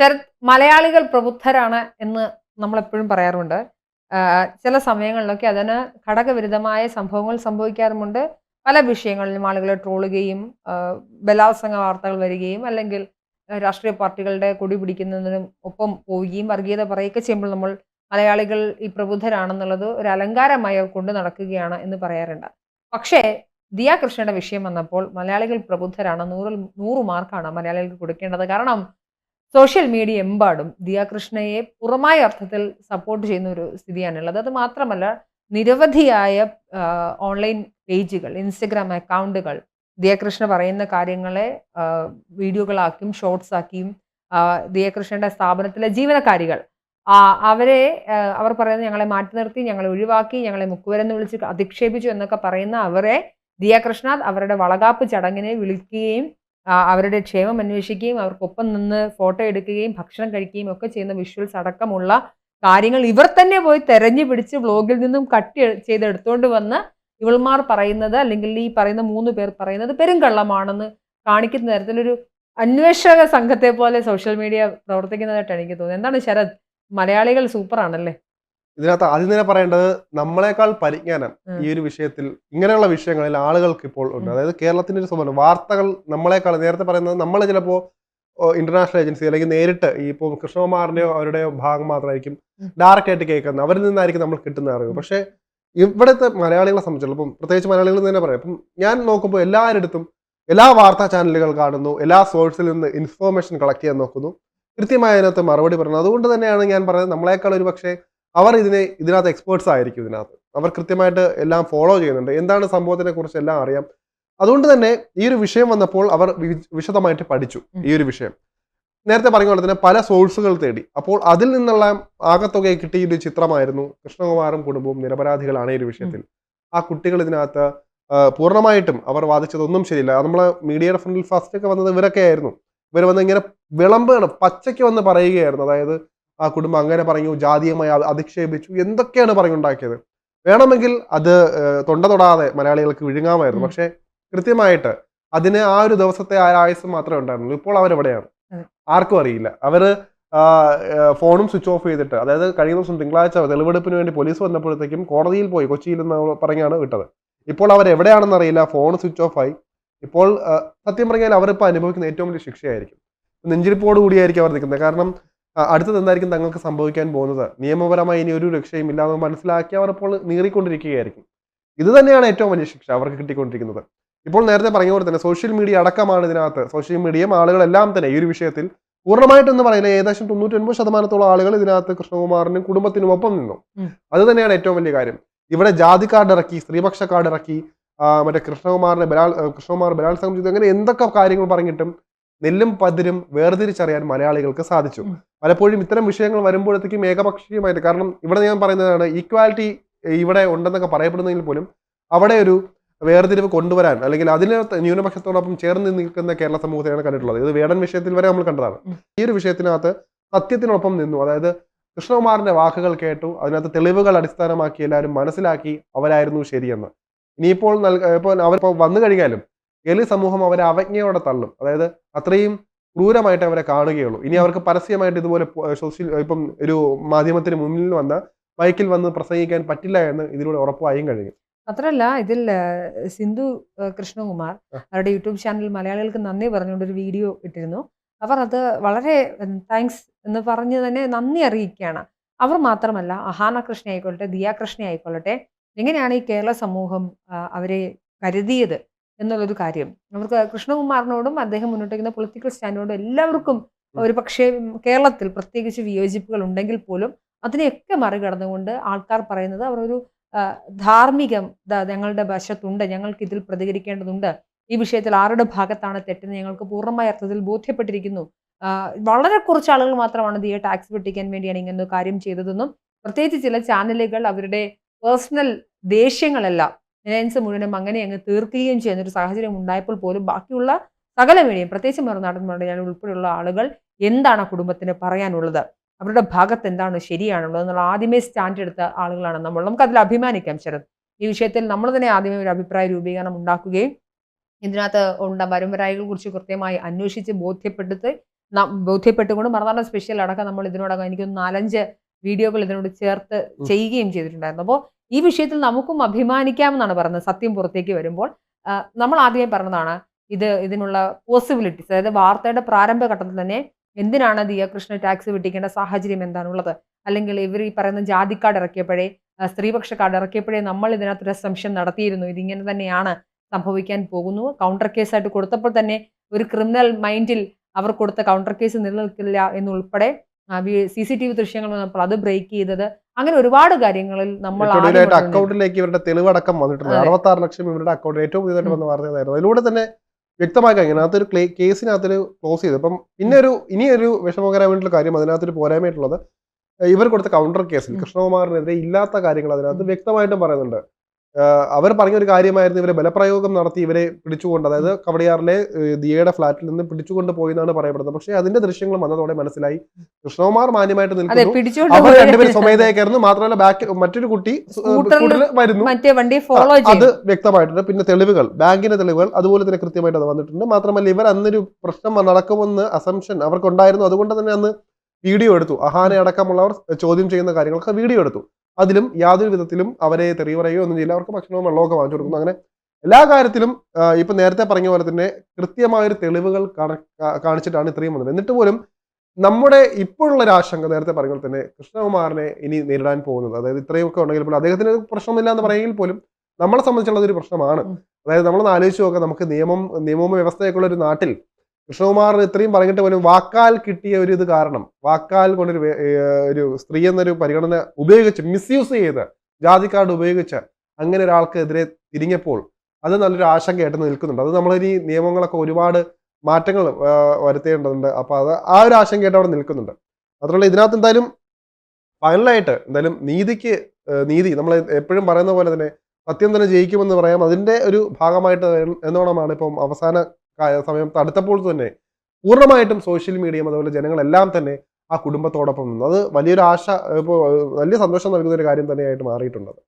ശരത് മലയാളികൾ പ്രബുദ്ധരാണ് എന്ന് നമ്മൾ എപ്പോഴും പറയാറുണ്ട് ചില സമയങ്ങളിലൊക്കെ അതിന് ഘടകവിരുദ്ധമായ സംഭവങ്ങൾ സംഭവിക്കാറുമുണ്ട്. പല വിഷയങ്ങളിലും ആളുകളെ ട്രോളുകയും ബലാത്സംഗ വാർത്തകൾ വരികയും അല്ലെങ്കിൽ രാഷ്ട്രീയ പാർട്ടികളുടെ കൊടി പിടിക്കുന്നതിനും ഒപ്പം പോവുകയും വർഗീയത പറയുകയൊക്കെ ചെയ്യുമ്പോൾ നമ്മൾ മലയാളികൾ ഈ പ്രബുദ്ധരാണെന്നുള്ളത് ഒരു അലങ്കാരമായി അവർ കൊണ്ടു നടക്കുകയാണ് എന്ന് പറയാറുണ്ട്. പക്ഷേ ദിയ കൃഷ്ണയുടെ വിഷയം വന്നപ്പോൾ മലയാളികൾ പ്രബുദ്ധരാണ്. നൂറിൽ നൂറ് മാർക്കാണ് മലയാളികൾക്ക് കൊടുക്കേണ്ടത്. കാരണം സോഷ്യൽ മീഡിയ എമ്പാടും ദിയാകൃഷ്ണയെ പുറമായ അർത്ഥത്തിൽ സപ്പോർട്ട് ചെയ്യുന്ന ഒരു സ്ഥിതിയാണുള്ളത്. അത് മാത്രമല്ല നിരവധിയായ ഓൺലൈൻ പേജുകൾ ഇൻസ്റ്റഗ്രാം അക്കൗണ്ടുകൾ ദിയാകൃഷ്ണ പറയുന്ന കാര്യങ്ങളെ വീഡിയോകളാക്കിയും ഷോർട്സ് ആക്കിയും ദിയാകൃഷ്ണന്റെ സ്ഥാപനത്തിലെ ജീവനക്കാരികൾ അവരെ അവർ പറയുന്നത് ഞങ്ങളെ മാറ്റി നിർത്തി ഞങ്ങളെ ഒഴിവാക്കി ഞങ്ങളെ മുക്കുവരെന്ന് വിളിച്ച് അധിക്ഷേപിച്ചു എന്നൊക്കെ പറയുന്ന അവരെ ദിയാകൃഷ്ണ അവരുടെ വളകാപ്പ് ചടങ്ങിനെ വിളിക്കുകയും അവരുടെ ക്ഷേമം അന്വേഷിക്കുകയും അവർക്കൊപ്പം നിന്ന് ഫോട്ടോ എടുക്കുകയും ഭക്ഷണം കഴിക്കുകയും ഒക്കെ ചെയ്യുന്ന വിഷ്വൽസ് അടക്കമുള്ള കാര്യങ്ങൾ ഇവർ തന്നെ പോയി തെരഞ്ഞു പിടിച്ച് വ്ലോഗിൽ നിന്നും കട്ട് ചെയ്ത് എടുത്തുകൊണ്ട് വന്ന് ഇവൾമാർ പറയുന്നത് അല്ലെങ്കിൽ ഈ പറയുന്ന മൂന്ന് പേർ പറയുന്നത് പെരുങ്കള്ളമാണെന്ന് കാണിക്കുന്ന തരത്തിലൊരു അന്വേഷക സംഘത്തെ പോലെ സോഷ്യൽ മീഡിയ പ്രവർത്തിക്കുന്നതായിട്ടാണ് എനിക്ക് തോന്നുന്നത്. എന്താണ് ശരത്? മലയാളികൾ സൂപ്പറാണല്ലേ ഇതിനകത്ത് ആദ്യം തന്നെ പറയേണ്ടത് നമ്മളെക്കാൾ പരിജ്ഞാനം ഈ ഒരു വിഷയത്തിൽ ഇങ്ങനെയുള്ള വിഷയങ്ങളിൽ ആളുകൾക്ക് ഇപ്പോൾ ഉണ്ട്. അതായത് കേരളത്തിന്റെ ഒരു സ്വഭാവം വാർത്തകൾ നമ്മളെക്കാൾ നേരത്തെ പറയുന്നത് നമ്മൾ ചിലപ്പോ ഇന്റർനാഷണൽ ഏജൻസി അല്ലെങ്കിൽ നേരിട്ട് ഈ ഇപ്പോൾ കൃഷ്ണകുമാറിന്റെയോ അവരുടെയോ ഭാഗം മാത്രമായിരിക്കും. ഡയറക്റ്റ് ആയിട്ട് കേൾക്കുന്നത്. അവരിൽ നിന്നായിരിക്കും നമ്മൾ കിട്ടുന്ന അറിവ്. പക്ഷേ ഇവിടുത്തെ മലയാളികളെ സംബന്ധിച്ചുള്ള ഇപ്പം പ്രത്യേകിച്ച് മലയാളികൾ എന്ന് തന്നെ പറയാം. ഇപ്പം ഞാൻ നോക്കുമ്പോൾ എല്ലാവരിടത്തും എല്ലാ വാർത്താ ചാനലുകൾ കാണുന്നു എല്ലാ സോഴ്സിൽ നിന്ന് ഇൻഫോർമേഷൻ കളക്ട് ചെയ്യാൻ നോക്കുന്നു. കൃത്യമായി അതിനകത്ത് മറുപടി പറയുന്നു. അതുകൊണ്ട് തന്നെയാണ് ഞാൻ പറയുന്നത് നമ്മളെക്കാൾ ഒരു പക്ഷേ അവർ ഇതിനെ ഇതിനകത്ത് എക്സ്പേർട്സ് ആയിരിക്കും ഇതിനകത്ത്. അവർ കൃത്യമായിട്ട് എല്ലാം ഫോളോ ചെയ്യുന്നുണ്ട്. എന്താണ് സംഭവത്തിനെ കുറിച്ച് എല്ലാം അറിയാം. അതുകൊണ്ട് തന്നെ ഈ ഒരു വിഷയം വന്നപ്പോൾ അവർ വിശദമായിട്ട് പഠിച്ചു ഈ ഒരു വിഷയം. നേരത്തെ പറഞ്ഞ പോലെ തന്നെ പല സോഴ്സുകൾ തേടി. അപ്പോൾ അതിൽ നിന്നുള്ള ആകത്തുക കിട്ടിയ ഒരു ചിത്രമായിരുന്നു കൃഷ്ണകുമാറും കുടുംബവും നിരപരാധികളാണ് ഈ ഒരു വിഷയത്തിൽ. ആ കുട്ടികൾ ഇതിനകത്ത് പൂർണമായിട്ടും അവർ വാദിച്ചതൊന്നും ശരിയില്ല. നമ്മളെ മീഡിയയുടെ ഫ്രണ്ടിൽ ഫസ്റ്റ് ഒക്കെ വന്നത് ഇവരൊക്കെ ആയിരുന്നു ഇവർ വന്ന് ഇങ്ങനെ വിളമ്പാണ് പച്ചയ്ക്ക് വന്ന് പറയുകയായിരുന്നു. അതായത് ആ കുടുംബം അങ്ങനെ പറഞ്ഞു ജാതീയമായി അധിക്ഷേപിച്ചു എന്തൊക്കെയാണ് പറഞ്ഞുണ്ടാക്കിയത്? വേണമെങ്കിൽ അത് തൊണ്ട തൊടാതെ മലയാളികൾക്ക് വിഴുങ്ങാമായിരുന്നു. പക്ഷെ കൃത്യമായിട്ട് അതിന് ആ ഒരു ദിവസത്തെ ആ ആയുസ് മാത്രമേ ഉണ്ടായിരുന്നുള്ളൂ. ഇപ്പോൾ അവരെവിടെയാണ്. ആർക്കും അറിയില്ല. അവർ ഫോണും സ്വിച്ച് ഓഫ് ചെയ്തിട്ട് അതായത് കഴിഞ്ഞ ദിവസം തിങ്കളാഴ്ച തെളിവെടുപ്പിന് വേണ്ടി പോലീസ് വന്നപ്പോഴത്തേക്കും കോടതിയിൽ പോയി കൊച്ചിയിൽ നിന്ന് പറഞ്ഞാണ് വിട്ടത്. ഇപ്പോൾ അവർ എവിടെയാണെന്ന് അറിയില്ല. ഫോൺ സ്വിച്ച് ഓഫ് ആയി. ഇപ്പോൾ സത്യം പറഞ്ഞാൽ അവരിപ്പോൾ അനുഭവിക്കുന്ന ഏറ്റവും വലിയ ശിക്ഷയായിരിക്കും. നെഞ്ചിരിപ്പോട് കൂടിയായിരിക്കും അവർ നിൽക്കുന്നത്. കാരണം അടുത്തത് എന്തായിരിക്കും തങ്ങൾക്ക് സംഭവിക്കാൻ പോകുന്നത്? നിയമപരമായി ഇനി ഒരു രക്ഷയും ഇല്ലാതെ മനസ്സിലാക്കി അവർ അപ്പോൾ നീറിക്കൊണ്ടിരിക്കുകയായിരിക്കും. ഇത് തന്നെയാണ് ഏറ്റവും വലിയ ശിക്ഷ അവർക്ക് കിട്ടിക്കൊണ്ടിരിക്കുന്നത്. ഇപ്പോൾ നേരത്തെ പറഞ്ഞ പോലെ തന്നെ സോഷ്യൽ മീഡിയ അടക്കമാണ് ഇതിനകത്ത്. സോഷ്യൽ മീഡിയയും ആളുകളെല്ലാം തന്നെ ഈ ഒരു വിഷയത്തിൽ പൂർണമായിട്ടൊന്നും പറയില്ല. ഏകദേശം തൊണ്ണൂറ്റൊൻപത് ശതമാനത്തോളം ആളുകൾ ഇതിനകത്ത് കൃഷ്ണകുമാറിനും കുടുംബത്തിനും ഒപ്പം നിന്നു. അത് തന്നെയാണ് ഏറ്റവും വലിയ കാര്യം. ഇവിടെ ജാതി കാർഡ് ഇറക്കി സ്ത്രീപക്ഷ കാർഡ് ഇറക്കി മറ്റേ കൃഷ്ണകുമാറിനെ ബലാൽ കൃഷ്ണകുമാർ ബലാത്സംഗം ചെയ്തു അങ്ങനെ എന്തൊക്കെ കാര്യങ്ങൾ പറഞ്ഞിട്ടും നെല്ലും പതിരും വേർതിരിച്ചറിയാൻ മലയാളികൾക്ക് സാധിച്ചു. പലപ്പോഴും ഇത്തരം വിഷയങ്ങൾ വരുമ്പോഴത്തേക്കും ഏകപക്ഷീയമായിട്ട് കാരണം ഇവിടെ ഞാൻ പറയുന്നതാണ് ഈക്വാലിറ്റി ഇവിടെ ഉണ്ടെന്നൊക്കെ പറയപ്പെടുന്നതിൽ പോലും അവിടെ ഒരു വേർതിരിവ് കൊണ്ടുവരാൻ അല്ലെങ്കിൽ അതിന് ന്യൂനപക്ഷത്തോടൊപ്പം ചേർന്ന് നിൽക്കുന്ന കേരള സമൂഹത്തെയാണ് കണ്ടിട്ടുള്ളത്. ഇത് വേടൻ വിഷയത്തിൽ വരെ നമ്മൾ കണ്ടതാണ്. ഈ ഒരു വിഷയത്തിനകത്ത് സത്യത്തിനൊപ്പം നിന്നു. അതായത് കൃഷ്ണകുമാറിന്റെ വാക്കുകൾ കേട്ടു അതിനകത്ത് തെളിവുകൾ അടിസ്ഥാനമാക്കി എല്ലാവരും മനസ്സിലാക്കി അവരായിരുന്നു ശരിയെന്ന്. ഇനിയിപ്പോൾ നൽക ഇപ്പോൾ അവരിപ്പോൾ വന്നു കഴിഞ്ഞാലും എലി സമൂഹം അവരെ അവജ്ഞയോടെ തള്ളും. അതായത് അത്രയും ക്രൂരമായിട്ട് അവരെ കാണുകയുള്ളൂ. ഇനി അവർക്ക് പരസ്യമായിട്ട് ഇതുപോലെ സോഷ്യൽ ഇപ്പം ഒരു മാധ്യമത്തിന് മുന്നിൽ വന്ന മൈക്കിൽ വന്ന് പ്രസംഗിക്കാൻ പറ്റില്ല എന്ന് ഇതിലൂടെ ഉറപ്പായും കഴിയും. അത്രല്ല ഇതിൽ സിന്ധു കൃഷ്ണകുമാർ അവരുടെ യൂട്യൂബ് ചാനൽ മലയാളികൾക്ക് നന്ദി പറഞ്ഞുകൊണ്ട് ഒരു വീഡിയോ ഇട്ടിരുന്നു. അവർ അത് വളരെ താങ്ക്സ് എന്ന് പറഞ്ഞ് തന്നെ നന്ദി അറിയിക്കുകയാണ്. അവർ മാത്രമല്ല അഹാന കൃഷ്ണ ആയിക്കൊള്ളട്ടെ ദിയാ കൃഷ്ണ ആയിക്കൊള്ളട്ടെ എങ്ങനെയാണ് ഈ കേരള സമൂഹം അവരെ കരുതിയത്? എന്നുള്ളൊരു കാര്യം. നമുക്ക് കൃഷ്ണകുമാറിനോടും അദ്ദേഹം മുന്നോട്ട് വയ്ക്കുന്ന പൊളിറ്റിക്കൽ സ്റ്റാൻഡിനോടും എല്ലാവർക്കും ഒരു പക്ഷേ കേരളത്തിൽ പ്രത്യേകിച്ച് വിയോജിപ്പുകൾ ഉണ്ടെങ്കിൽ പോലും അതിനെയൊക്കെ മറികടന്നുകൊണ്ട് ആൾക്കാർ പറയുന്നത് അവർ ഒരു ധാർമ്മികം ഞങ്ങളുടെ വശത്തുണ്ട് ഞങ്ങൾക്ക് ഇതിൽ പ്രതികരിക്കേണ്ടതുണ്ട്. ഈ വിഷയത്തിൽ ആരുടെ ഭാഗത്താണ് തെറ്റെന്ന് ഞങ്ങൾക്ക് പൂർണമായ അർത്ഥത്തിൽ ബോധ്യപ്പെട്ടിരിക്കുന്നു. വളരെ കുറച്ച് ആളുകൾ മാത്രമാണ് ദിയെ ടാക്സ് വെട്ടിക്കാൻ വേണ്ടിയാണ് ഇങ്ങനെ കാര്യം ചെയ്തതെന്നും പ്രത്യേകിച്ച് ചില ചാനലുകൾ അവരുടെ പേഴ്സണൽ ദേഷ്യങ്ങളെല്ലാം റിലയൻസ് മുഴുവനും അങ്ങനെ അങ്ങ് തീർക്കുകയും ചെയ്യുന്ന ഒരു സാഹചര്യം ഉണ്ടായപ്പോൾ പോലും ബാക്കിയുള്ള സകല മീഡിയയും പ്രത്യേകിച്ച് മറുനാടന്മാരുടെ ഞാൻ ഉൾപ്പെടെയുള്ള ആളുകൾ എന്താണ് ആ കുടുംബത്തിന് പറയാനുള്ളത്? അവരുടെ ഭാഗത്ത് എന്താണ് ശരിയാണുള്ളത് എന്നുള്ള ആദ്യമേ സ്റ്റാൻഡ് എടുത്ത ആളുകളാണ് നമ്മൾ. നമുക്ക് അതിൽ അഭിമാനിക്കാം ശരത്. ഈ വിഷയത്തിൽ നമ്മൾ തന്നെ ആദ്യമേ ഒരു അഭിപ്രായ രൂപീകരണം ഉണ്ടാക്കുകയും ഇതിനകത്ത് ഉണ്ട വരുംവരായികളെ കുറിച്ച് കൃത്യമായി അന്വേഷിച്ച് ബോധ്യപ്പെടുത്തി ബോധ്യപ്പെട്ടുകൊണ്ട് മറുനാടൻ സ്പെഷ്യൽ അടക്കം നമ്മൾ ഇതിനോടകം എനിക്കൊന്ന് നാലഞ്ച് വീഡിയോകൾ ഇതിനോട് ചേർത്ത് ചെയ്യുകയും ചെയ്തിട്ടുണ്ടായിരുന്നു. അപ്പോൾ ഈ വിഷയത്തിൽ നമുക്കും അഭിമാനിക്കാമെന്നാണ് പറയുന്നത്. സത്യം പുറത്തേക്ക് വരുമ്പോൾ നമ്മൾ ആദ്യമേ പറഞ്ഞതാണ് ഇത് ഇതിനുള്ള പോസിബിലിറ്റീസ് അതായത് വാർത്തയുടെ പ്രാരംഭ ഘട്ടത്തിൽ തന്നെ എന്തിനാണ് ദിയ കൃഷ്ണ ടാക്സ് വെട്ടിക്കേണ്ട സാഹചര്യം എന്താണുള്ളത്? അല്ലെങ്കിൽ ഇവർ ഈ പറയുന്ന ജാതി കാർഡ് ഇറക്കിയപ്പോഴേ സ്ത്രീപക്ഷ കാർഡ് ഇറക്കിയപ്പോഴേ നമ്മൾ ഇതിനകത്തൊരു സംശയം നടത്തിയിരുന്നു. ഇതിങ്ങനെ തന്നെയാണ് സംഭവിക്കാൻ പോകുന്നു. കൗണ്ടർ കേസായിട്ട് കൊടുത്തപ്പോൾ തന്നെ ഒരു ക്രിമിനൽ മൈൻഡിൽ അവർ കൊടുത്ത കൗണ്ടർ കേസ് നിലനിൽക്കില്ല എന്നുൾപ്പെടെ സി സി ടി വി ദൃശ്യങ്ങൾ വന്നപ്പോൾ അത് ബ്രേക്ക് ചെയ്തത് അങ്ങനെ ഒരുപാട് കാര്യങ്ങളിൽ നമ്മൾ. അക്കൗണ്ടിലേക്ക് ഇവരുടെ തെളിവടക്കം വന്നിട്ടുണ്ട്. അറുപത്തി ആറ് ലക്ഷം ഇവരുടെ അക്കൗണ്ടിൽ ഏറ്റവും പുതിയതായിട്ട്. വന്ന വാർത്തയായിരുന്നു അതിലൂടെ തന്നെ വ്യക്തമായി ഇതിനകത്തൊരു കേസിനകത്ത് കേസിനകത്തൊരു ക്ലോസ് ചെയ്തു അപ്പം പിന്നെ ഒരു ഇനി ഒരു വിഷമകരമായിട്ടുള്ള കാര്യം അതിനകത്തൊരു പോരായ്മയായിട്ടുള്ളത് ഇവർ കൊടുത്ത കൗണ്ടർ കേസിൽ. കൃഷ്ണകുമാറിനെതിരെ ഇല്ലാത്ത കാര്യങ്ങൾ അതിനകത്ത്. വ്യക്തമായിട്ടും പറയുന്നുണ്ട് അവർ പറഞ്ഞ ഒരു കാര്യമായിരുന്നു ഇവരെ ബലപ്രയോഗം നടത്തി ഇവരെ പിടിച്ചുകൊണ്ട് അതായത് കവടിയാറിലെ ദിയയുടെ ഫ്ലാറ്റിൽ നിന്ന് പിടിച്ചുകൊണ്ട് പോയി എന്നാണ് പറയപ്പെടുന്നത്. പക്ഷേ അതിന്റെ ദൃശ്യങ്ങൾ വന്നതോടെ മനസ്സിലായി. കൃഷ്ണകുമാർ മാന്യമായിട്ട് നിൽക്കുന്നു. അവർ. രണ്ടുപേരും സ്വമേധയായിരുന്നു മാത്രമല്ല ബാക്ക് മറ്റൊരു കുട്ടി വരുന്നു. അത് വ്യക്തമായിട്ടുണ്ട്. പിന്നെ തെളിവുകൾ ബാങ്കിന്റെ തെളിവുകൾ അതുപോലെ തന്നെ കൃത്യമായിട്ട് അത് വന്നിട്ടുണ്ട്. മാത്രമല്ല ഇവർ അന്നൊരു പ്രശ്നം നടക്കുമെന്ന് അസംഷൻ അവർക്കുണ്ടായിരുന്നു. അതുകൊണ്ട് തന്നെ അന്ന് വീഡിയോ എടുത്തു. അഹാനെ അടക്കമുള്ളവർ ചോദ്യം ചെയ്യുന്ന കാര്യങ്ങളൊക്കെ വീഡിയോ എടുത്തു. അതിലും യാതൊരു വിധത്തിലും അവരെ തെറി പറയുകയോ ഒന്നും ചെയ്യില്ല. അവർക്ക് ഭക്ഷണവും വെള്ളമൊക്കെ വാങ്ങിച്ചു കൊടുക്കുന്നു. അങ്ങനെ എല്ലാ കാര്യത്തിലും ഇപ്പൊ നേരത്തെ പറഞ്ഞ പോലെ തന്നെ കൃത്യമായൊരു തെളിവുകൾ കാണ- കാണിച്ചിട്ടാണ് ഇത്രയും വന്നത്. എന്നിട്ട് പോലും നമ്മുടെ ഇപ്പോഴുള്ള ഒരു ആശങ്ക നേരത്തെ പറഞ്ഞ പോലെ തന്നെ കൃഷ്ണകുമാറിനെ ഇനി നേരിടാൻ പോകുന്നത്. അതായത് ഇത്രയൊക്കെ ഉണ്ടെങ്കിൽ പോലും അദ്ദേഹത്തിന് പ്രശ്നമില്ല എന്ന് പറയുമെങ്കിൽ പോലും നമ്മളെ സംബന്ധിച്ചുള്ള ഒരു പ്രശ്നമാണ് അതായത് നമ്മളൊന്ന് ആലോചിച്ച് നോക്കാം നമുക്ക് നിയമം നിയമവും വ്യവസ്ഥയൊക്കെ ഉള്ള ഒരു നാട്ടിൽ കൃഷ്ണകുമാർ ഇത്രയും പറഞ്ഞിട്ട് പോലും വാക്കാൽ കിട്ടിയ ഒരു ഇത് കാരണം വാക്കാൽ കൊണ്ടൊരു ഒരു സ്ത്രീ എന്നൊരു പരിഗണന ഉപയോഗിച്ച് മിസ്യൂസ് ചെയ്ത് ജാതി കാർഡ് ഉപയോഗിച്ച് അങ്ങനെ ഒരാൾക്കെതിരെ തിരിഞ്ഞപ്പോൾ അത് നല്ലൊരു ആശങ്കയായിട്ട് നിൽക്കുന്നുണ്ട്. അത് നമ്മളിനി നിയമങ്ങളൊക്കെ ഒരുപാട് മാറ്റങ്ങൾ വരുത്തേണ്ടതുണ്ട്. അപ്പൊ അത് ആ ഒരു ആശങ്കയായിട്ട് അവിടെ നിൽക്കുന്നുണ്ട്. മാത്രമല്ല ഇതിനകത്ത് എന്തായാലും ഫൈനലായിട്ട് എന്തായാലും നീതിക്ക് നീതി നമ്മൾ എപ്പോഴും പറയുന്ന പോലെ തന്നെ സത്യം തന്നെ ജയിക്കുമെന്ന് പറയാം. അതിന്റെ ഒരു ഭാഗമായിട്ട് എന്നോണമാണ് ഇപ്പം അവസാന സമയം അടുത്തപ്പോൾ തന്നെ പൂർണമായിട്ടും സോഷ്യൽ മീഡിയയും അതുപോലെ ജനങ്ങളെല്ലാം തന്നെ ആ കുടുംബത്തോടൊപ്പം നിന്നു. അത് വലിയൊരു ആശ ഇപ്പോൾ വലിയ സന്തോഷം നൽകുന്ന ഒരു കാര്യം തന്നെയായിട്ട് മാറിയിട്ടുള്ളത്.